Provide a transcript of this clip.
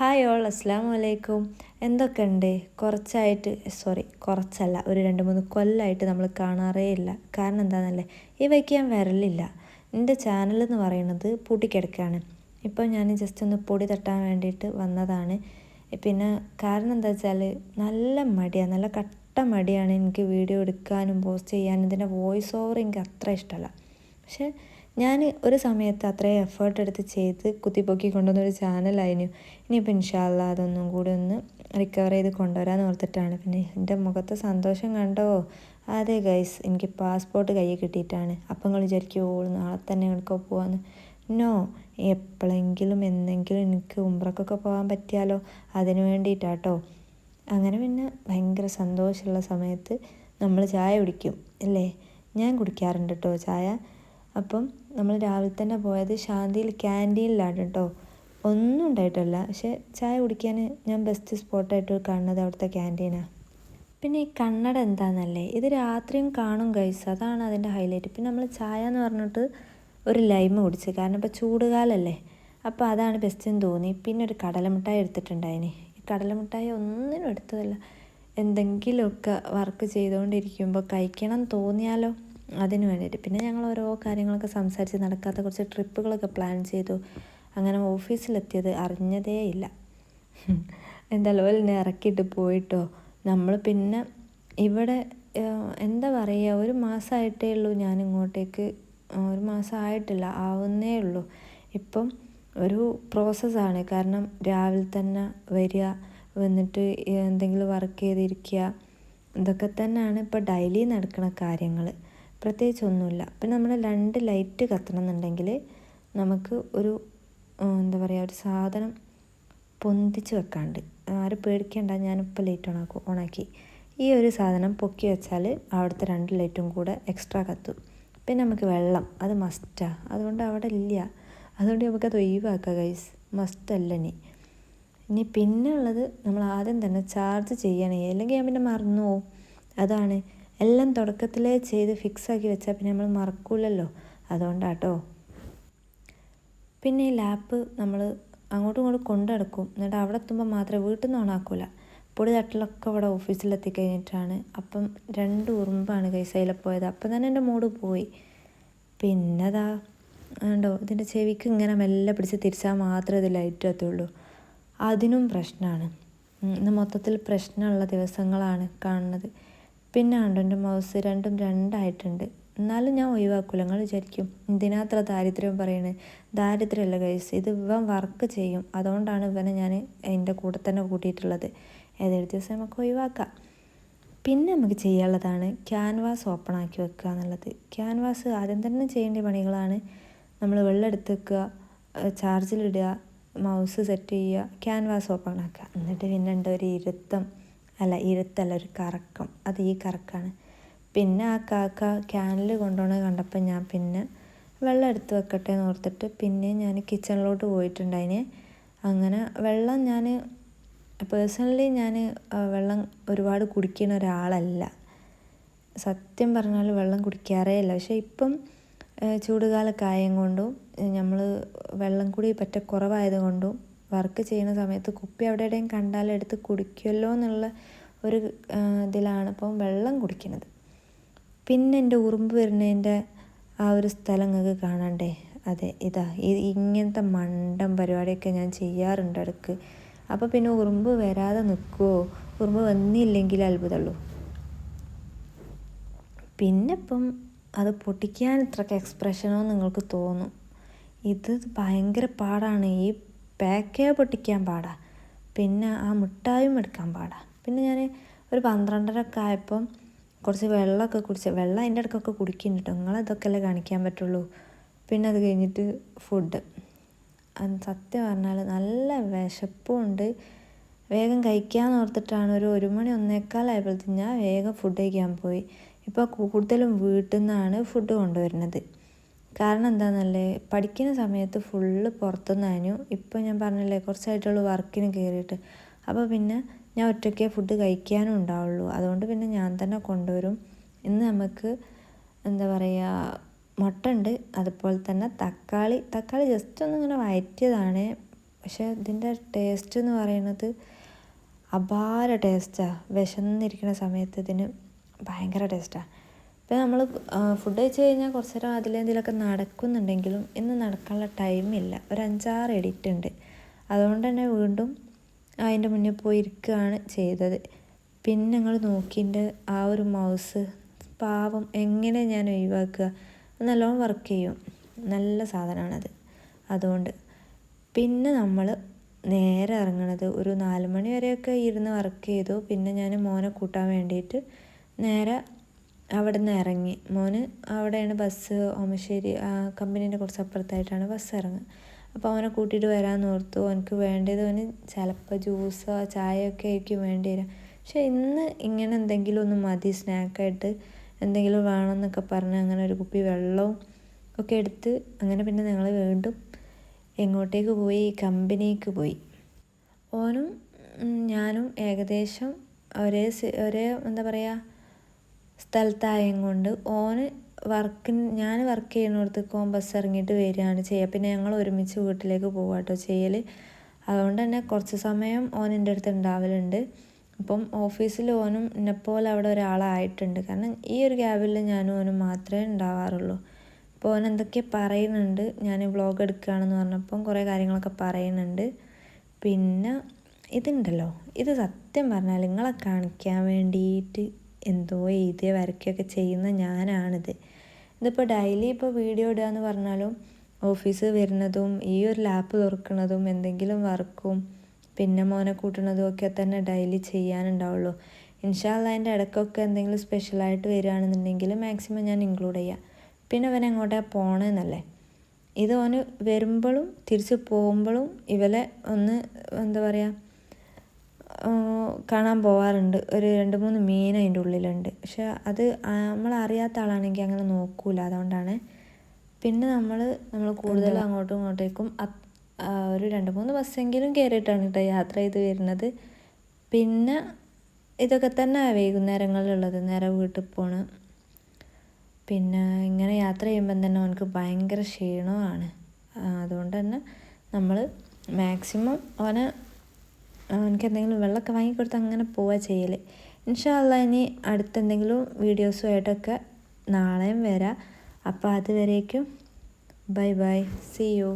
Hi all അസ്സാം വലൈക്കും എന്തൊക്കെയുണ്ട്? കുറച്ചായിട്ട് സോറി കുറച്ചല്ല ഒരു രണ്ട് മൂന്ന് കൊല്ലമായിട്ട് നമ്മൾ കാണാറേ ഇല്ല. കാരണം എന്താണെന്നല്ലേ ഇവയ്ക്ക് ഞാൻ വരലില്ല. എന്റെ ചാനൽ എന്ന് പറയുന്നത് പൂട്ടിക്കിടക്കാണ്. ഇപ്പോൾ ഞാൻ ജസ്റ്റ് ഒന്ന് പൊടി തട്ടാൻ വേണ്ടിയിട്ട് വന്നതാണ്. പിന്നെ കാരണം എന്താ വെച്ചാൽ നല്ല മടിയാണ് നല്ല കട്ട മടിയാണ് എനിക്ക് വീഡിയോ എടുക്കാനും പോസ്റ്റ് ചെയ്യാനും ഇതിന്റെ വോയിസ് ഓവർ എനിക്ക് അത്ര ഇഷ്ടമല്ല. പക്ഷേ ഞാൻ ഒരു സമയത്ത് അത്രയും എഫേർട്ട് എടുത്ത് ചെയ്ത് കുത്തിപ്പൊക്കി കൊണ്ടുവന്നൊരു ചാനലായിരുന്നു ഇനിയിപ്പോൾ ഇൻഷാല്ല അതൊന്നും കൂടി ഒന്ന് റിക്കവർ ചെയ്ത് കൊണ്ടുവരാമെന്ന് ഓർത്തിട്ടാണ്. പിന്നെ എന്റെ മുഖത്തെ സന്തോഷം കണ്ടോ? അതെ ഗൈസ് എനിക്ക് പാസ്പോർട്ട് കയ്യിൽ കിട്ടിയിട്ടാണ്. അപ്പം നിങ്ങൾ വിചാരിക്കുമോ നാളെ തന്നെ എവിടെക്കോ പോവാന്ന്? നോ എപ്പോഴെങ്കിലും എന്തെങ്കിലും എനിക്ക് ഉമ്പ്രക്കൊക്കെ പോകാൻ പറ്റിയാലോ? അതിന് വേണ്ടിയിട്ടാട്ടോ. അങ്ങനെ പിന്നെ ഭയങ്കര സന്തോഷമുള്ള സമയത്ത് നമ്മൾ ചായ കുടിക്കും അല്ലേ? ഞാൻ കുടിക്കാറുണ്ട് കേട്ടോ ചായ. അപ്പം നമ്മൾ രാവിലെ തന്നെ പോയത് ശാന്തിയിൽ ക്യാന്റീനിലാണ് കേട്ടോ. ഒന്നും ഉണ്ടായിട്ടല്ല. പക്ഷേ ചായ കുടിക്കാൻ ഞാൻ ബെസ്റ്റ് സ്പോട്ടായിട്ട് കാണുന്നത് അവിടുത്തെ ക്യാന്റീനാണ് പിന്നെ ഈ കണ്ണട എന്താണെന്നല്ലേ ഇത് രാത്രിയും കാണും കഴിച്ചു അതാണ് അതിന്റെ ഹൈലൈറ്റ് പിന്നെ നമ്മൾ ചായ എന്ന് പറഞ്ഞിട്ട് ഒരു ലൈമ് കുടിച്ച്. കാരണം ഇപ്പോൾ ചൂടുകാലല്ലേ. അപ്പോൾ അതാണ് ബെസ്റ്റ് എന്ന് തോന്നി. പിന്നെ ഒരു കടലമിഠായി എടുത്തിട്ടുണ്ടായിന്. ഈ കടലമിഠായി ഒന്നിനും എടുത്തതല്ല. എന്തെങ്കിലുമൊക്കെ വർക്ക് ചെയ്തുകൊണ്ടിരിക്കുമ്പോൾ കഴിക്കണം തോന്നിയാലോ? അതിന് വേണ്ടിയിട്ട്. പിന്നെ ഞങ്ങൾ ഓരോ കാര്യങ്ങളൊക്കെ സംസാരിച്ച് നടക്കാത്ത കുറച്ച് ട്രിപ്പുകളൊക്കെ പ്ലാൻ ചെയ്തു. അങ്ങനെ ഓഫീസിലെത്തിയത് അറിഞ്ഞതേ ഇല്ല. എന്തായാലും എന്നെ ഇറക്കിയിട്ട് പോയിട്ടോ? നമ്മൾ പിന്നെ ഇവിടെ എന്താ പറയുക ഒരു മാസമായിട്ടേ ഉള്ളൂ ഞാൻ ഇങ്ങോട്ടേക്ക് ഒരു മാസം ആയിട്ടില്ല ആവുന്നേ ഉള്ളൂ. ഇപ്പം ഒരു പ്രോസസ്സാണ്. കാരണം രാവിലെ തന്നെ വരിക വന്നിട്ട് എന്തെങ്കിലും വർക്ക് ചെയ്തിരിക്കുക ഇതൊക്കെ തന്നെയാണ് ഇപ്പോൾ ഡെയിലി നടക്കുന്ന കാര്യങ്ങൾ പ്രത്യേകിച്ചൊന്നുമില്ല. പിന്നെ നമ്മൾ രണ്ട് ലൈറ്റ് കത്തണം എന്നുണ്ടെങ്കിൽ നമുക്ക് ഒരു എന്താ പറയുക ഒരു സാധനം പൊന്തിച്ച് വെക്കാണ്ട്. ആരും പേടിക്കേണ്ട ഞാനിപ്പോൾ ലൈറ്റ് ഓണാക്കും ഓണാക്കി ഈ ഒരു സാധനം പൊക്കി വെച്ചാൽ അവിടുത്തെ രണ്ട് ലൈറ്റും കൂടെ എക്സ്ട്രാ കത്തും. പിന്നെ നമുക്ക് വെള്ളം അത് മസ്റ്റാണ് അതുകൊണ്ട് അവിടെ ഇല്ല. അതുകൊണ്ട് നമുക്കത് ഒഴിവാക്കാം ഗൈസ് മസ്റ്റ് അല്ല ഇനി. ഇനി പിന്നെ ഉള്ളത് നമ്മൾ ആദ്യം തന്നെ ചാർജ് ചെയ്യണേ. അല്ലെങ്കിൽ ഞാൻ പിന്നെ മറന്നു പോവും. അതാണ്. എല്ലാം തുടക്കത്തിലേ ചെയ്ത് ഫിക്സാക്കി വെച്ചാൽ പിന്നെ നമ്മൾ മറക്കൂലല്ലോ. അതുകൊണ്ടാട്ടോ. പിന്നെ ഈ ലാപ്പ് നമ്മൾ അങ്ങോട്ടും ഇങ്ങോട്ടും കൊണ്ടു നടക്കും. എന്നിട്ട് അവിടെ എത്തുമ്പോൾ മാത്രമേ വീട്ടിൽ നിന്ന് ഓണാക്കൂല പൊടി തട്ടലൊക്കെ ഇവിടെ ഓഫീസിലെത്തി കഴിഞ്ഞിട്ടാണ് അപ്പം രണ്ട് ഉറുമ്പാണ് കൈസയിലെ പോയത്. അപ്പം തന്നെ എന്റെ മൂഡ് പോയി. പിന്നെ അതാ ഉണ്ടോ ഇതിന്റെ ചെവിക്ക് ഇങ്ങനെ മെല്ലെ പിടിച്ച് തിരിച്ചാൽ മാത്രമേ ഇത് ലൈറ്റ് എത്തുള്ളൂ. അതിനും പ്രശ്നമാണ് ഇന്ന് മൊത്തത്തിൽ പ്രശ്നമുള്ള ദിവസങ്ങളാണ് കാണുന്നത്. പിന്നെ ആണ്ടന്റെ മൗസ് രണ്ടും രണ്ടായിട്ടുണ്ട്. എന്നാലും ഞാൻ ഒഴിവാക്കൂല. നിങ്ങൾ വിചാരിക്കും എന്തിനാത്ര ദാരിദ്ര്യം പറയണേ? ദാരിദ്ര്യമല്ല കൈസ് ഇത് ഇവൻ വർക്ക് ചെയ്യും. അതുകൊണ്ടാണ് ഇവനെ ഞാൻ എന്റെ കൂടെ തന്നെ കൂട്ടിയിട്ടുള്ളത്. ഏതൊരു ദിവസം നമുക്ക് ഒഴിവാക്കാം. പിന്നെ നമുക്ക് ചെയ്യാനുള്ളതാണ് ക്യാൻവാസ് ഓപ്പൺ ആക്കി വെക്കുക എന്നുള്ളത്. ക്യാൻവാസ് ആദ്യം തന്നെ ചെയ്യേണ്ട പണികളാണ് നമ്മൾ വെള്ളം എടുത്ത് വെക്കുക ചാർജിലിടുക മൗസ് സെറ്റ് ചെയ്യുക ക്യാൻവാസ് ഓപ്പൺ ആക്കുക. എന്നിട്ട് പിന്നെ ഉണ്ട് ഒരു ഇരുത്തം. അല്ല ഇരുത്തല്ല ഒരു കറക്കം. അത് ഈ കറക്കാണ്. പിന്നെ ആ കാക്ക ക്യാനിൽ കൊണ്ടുപോകണത് കണ്ടപ്പോൾ ഞാൻ പിന്നെ വെള്ളം എടുത്ത് വെക്കട്ടെ എന്ന് ഓർത്തിട്ട് പിന്നെ ഞാൻ കിച്ചണിലോട്ട് പോയിട്ടുണ്ടായിന്. അങ്ങനെ വെള്ളം ഞാൻ പേഴ്സണലി ഞാൻ വെള്ളം ഒരുപാട് കുടിക്കുന്ന ഒരാളല്ല. സത്യം പറഞ്ഞാൽ വെള്ളം കുടിക്കാറേ ഇല്ല. പക്ഷേ ഇപ്പം ചൂടുകാലൊക്കെ ആയം കൊണ്ടും നമ്മൾ വെള്ളം കൂടി പറ്റ കുറവായത് കൊണ്ടും വർക്ക് ചെയ്യുന്ന സമയത്ത് കുപ്പി അവിടെ എവിടെയും കണ്ടാൽ എടുത്ത് കുടിക്കുമല്ലോ എന്നുള്ള ഒരു ഇതിലാണ് ഇപ്പം വെള്ളം കുടിക്കുന്നത്. പിന്നെ എന്റെ ഉറുമ്പ് വരുന്നതിന്റെ ആ ഒരു സ്ഥലം നിങ്ങൾക്ക് കാണണ്ടേ? അതെ ഇതാ ഇങ്ങനത്തെ മണ്ടം പരിപാടിയൊക്കെ ഞാൻ ചെയ്യാറുണ്ട് ഇടയ്ക്ക്. അപ്പോൾ പിന്നെ ഉറുമ്പ് വരാതെ നിൽക്കുമോ ഉറുമ്പ് വന്നില്ലെങ്കിൽ അത്ഭുതമുള്ളൂ പിന്നെ ഇപ്പം അത് പൊട്ടിക്കാൻ ഇത്രയ്ക്ക് എക്സ്പ്രഷനോ നിങ്ങൾക്ക് തോന്നും. ഇത് ഭയങ്കര പാടാണ്. ഈ പാക്കേ പൊട്ടിക്കാൻ പാടാ. പിന്നെ ആ മിഠായും എടുക്കാൻ പാടാ. പിന്നെ ഞാൻ ഒരു പന്ത്രണ്ടരൊക്കെ ആയപ്പം കുറച്ച് വെള്ളമൊക്കെ കുടിച്ച് വെള്ളം അതിന്റെ ഇടയ്ക്കൊക്കെ കുടിക്കുന്നുണ്ട് കേട്ടോ നിങ്ങളതൊക്കെയല്ലേ കാണിക്കാൻ പറ്റുള്ളൂ? പിന്നെ അത് കഴിഞ്ഞിട്ട് ഫുഡ് സത്യം പറഞ്ഞാൽ നല്ല വിശപ്പുണ്ട് വേഗം കഴിക്കാമെന്ന് ഓർത്തിട്ടാണ് ഒരു ഒരു മണി ഒന്നേക്കാലായപ്പോഴത്തേക്കും ഞാൻ വേഗം ഫുഡ് കഴിക്കാൻ പോയി. ഇപ്പോൾ കൂടുതലും വീട്ടിൽ നിന്നാണ് ഫുഡ് കൊണ്ടുവരുന്നത്. കാരണം എന്താണെന്നല്ലേ പഠിക്കുന്ന സമയത്ത് ഫുള്ള് പുറത്തുനിന്നായിരുന്നു ഇപ്പോൾ ഞാൻ പറഞ്ഞില്ലേ കുറച്ചായിട്ടുള്ള വർക്കിന് കയറിയിട്ട് അപ്പോൾ പിന്നെ ഞാൻ ഒറ്റയ്ക്കേ ഫുഡ് കഴിക്കാനും ഉണ്ടാവുള്ളൂ. അതുകൊണ്ട് പിന്നെ ഞാൻ തന്നെ കൊണ്ടുവരും. ഇന്ന് നമുക്ക് എന്താ പറയുക മുട്ട ഉണ്ട്. അതുപോലെ തന്നെ തക്കാളി. തക്കാളി ജസ്റ്റ് ഒന്ന് ഇങ്ങനെ വയറ്റിയതാണ്. പക്ഷേ ഇതിന്റെ ടേസ്റ്റ് എന്ന് പറയുന്നത് അപാര ടേസ്റ്റാണ് വിശന്നിരിക്കുന്ന സമയത്ത് ഇതിന് ഭയങ്കര ടേസ്റ്റാണ് ഇപ്പം നമ്മൾ ഫുഡ് കഴിച്ച് കഴിഞ്ഞാൽ കുറച്ച് നേരം അതിലെന്തെങ്കിലുമൊക്കെ നടക്കുന്നുണ്ടെങ്കിലും ഇന്ന് നടക്കാനുള്ള ടൈമില്ല ഒരു അഞ്ചാറ് എഡിറ്റ് ഉണ്ട്. അതുകൊണ്ട് തന്നെ വീണ്ടും അതിന്റെ മുന്നിൽ പോയി ഇരിക്കുകയാണ് ചെയ്തത്. പിന്നെ ഞങ്ങൾ നോക്കിന്റെ ആ ഒരു മൗസ് പാവം എങ്ങനെ ഞാൻ ഒഴിവാക്കുക? നല്ലോണം വർക്ക് ചെയ്യും. നല്ല സാധനമാണത്. അതുകൊണ്ട് പിന്നെ നമ്മൾ നേരെ ഇറങ്ങണത് ഒരു നാല് മണി വരെയൊക്കെ ഇരുന്ന് വർക്ക് ചെയ്തു. പിന്നെ ഞാൻ മോനെ കൂട്ടാൻ വേണ്ടിയിട്ട് നേരെ അവിടെ നിന്ന് ഇറങ്ങി. മോന് അവിടെയാണ് ബസ് ഓമശ്ശേരി ആ കമ്പനീന്റെ കുറച്ച് അപ്പുറത്തായിട്ടാണ് ബസ് ഇറങ്ങുക. അപ്പോൾ അവനെ കൂട്ടിയിട്ട് വരാമെന്ന് ഓർത്തു. അവനക്ക് വേണ്ടത് അവന് ചിലപ്പോൾ ജ്യൂസോ ചായയൊക്കെ ആയിരിക്കും വേണ്ടി വരിക. പക്ഷേ ഇന്ന് ഇങ്ങനെ എന്തെങ്കിലും ഒന്ന് മതി സ്നാക്കായിട്ട് എന്തെങ്കിലും വേണമെന്നൊക്കെ പറഞ്ഞ് അങ്ങനെ ഒരു കുപ്പി വെള്ളവും ഒക്കെ എടുത്ത് അങ്ങനെ പിന്നെ ഞങ്ങൾ വീണ്ടും എങ്ങോട്ടേക്ക് പോയി? കമ്പനിക്ക് പോയി. ഓനും ഞാനും ഏകദേശം ഒരേ ഒരേ എന്താ പറയുക സ്ഥലത്തായം കൊണ്ട് ഓന് വർക്കിന് ഞാൻ വർക്ക് ചെയ്യുന്നിടത്തേക്ക് ഓൻ ബസ് ഇറങ്ങിയിട്ട് വരികയാണ് ചെയ്യുക. പിന്നെ ഞങ്ങൾ ഒരുമിച്ച് വീട്ടിലേക്ക് പോകുക കേട്ടോ ചെയ്യൽ അതുകൊണ്ട് തന്നെ കുറച്ച് സമയം ഓൻ എന്റെ അടുത്ത് ഉണ്ടാവലുണ്ട്. അപ്പം ഓഫീസിൽ ഓനും എന്നെപ്പോലെ അവിടെ ഒരാളായിട്ടുണ്ട്. കാരണം ഈ ഒരു ഗ്യാബിൽ ഞാനും ഓനും മാത്രമേ ഉണ്ടാവാറുള്ളൂ. അപ്പോൾ ഓൻ എന്തൊക്കെ പറയുന്നുണ്ട് ഞാൻ വ്ളോഗ് എടുക്കുകയാണെന്ന് പറഞ്ഞപ്പം കുറേ കാര്യങ്ങളൊക്കെ പറയുന്നുണ്ട്. പിന്നെ ഇതുണ്ടല്ലോ. ഇത് സത്യം പറഞ്ഞാൽ നിങ്ങളെ കാണിക്കാൻ വേണ്ടിയിട്ട് എന്തോ എഴുതിയ വരയ്ക്കുകയൊക്കെ ചെയ്യുന്ന ഞാനാണിത്. ഇതിപ്പോൾ ഡെയിലി ഇപ്പോൾ വീഡിയോ ഇടുക എന്ന് പറഞ്ഞാലും ഓഫീസ് വരുന്നതും ഈ ഒരു ലാപ്പ് തുറക്കുന്നതും എന്തെങ്കിലും വർക്കും പിന്നെ മോനെ കൂട്ടുന്നതും ഒക്കെ തന്നെ ഡെയിലി ചെയ്യാനുണ്ടാവുള്ളൂ. ഇൻഷാല്ല അതിന്റെ ഇടയ്ക്കൊക്കെ എന്തെങ്കിലും സ്പെഷ്യലായിട്ട് വരികയാണെന്നുണ്ടെങ്കിൽ മാക്സിമം ഞാൻ ഇൻക്ലൂഡ് ചെയ്യാം. പിന്നെ അവൻ എങ്ങോട്ടാണ് പോകണമെന്നല്ലേ ഇത് ഓന് വരുമ്പോഴും തിരിച്ച് പോകുമ്പോഴും ഇവലെ ഒന്ന് എന്താ പറയുക കാണാൻ പോവാറുണ്ട്. ഒരു രണ്ട് മൂന്ന് മീൻ അതിന്റെ ഉള്ളിലുണ്ട്. പക്ഷെ അത് നമ്മൾ അറിയാത്ത ആളാണെങ്കിൽ അങ്ങനെ നോക്കൂല. അതുകൊണ്ടാണ്. പിന്നെ നമ്മൾ നമ്മൾ കൂടുതലും അങ്ങോട്ടും ഇങ്ങോട്ടേക്കും ഒരു രണ്ട് മൂന്ന് ബസ്സെങ്കിലും കയറിയിട്ടാണ് കേട്ടോ യാത്ര ചെയ്ത് വരുന്നത്. പിന്നെ ഇതൊക്കെ തന്നെ വൈകുന്നേരങ്ങളിലുള്ളത്. നേരെ വീട്ടിൽ പോണ്. പിന്നെ ഇങ്ങനെ യാത്ര ചെയ്യുമ്പം തന്നെ അവനക്ക് ഭയങ്കര ക്ഷീണമാണ്. അതുകൊണ്ട് തന്നെ നമ്മൾ മാക്സിമം അവനെ എനിക്ക് എന്തെങ്കിലും വെള്ളമൊക്കെ വാങ്ങിക്കൊടുത്ത് അങ്ങനെ പോവുക ചെയ്യൽ ഇൻഷാല്ല ഇനി അടുത്തെന്തെങ്കിലും വീഡിയോസുമായിട്ടൊക്കെ നാളെയും വരാം. അപ്പോൾ അതുവരേക്കും ബൈ ബൈ സി യു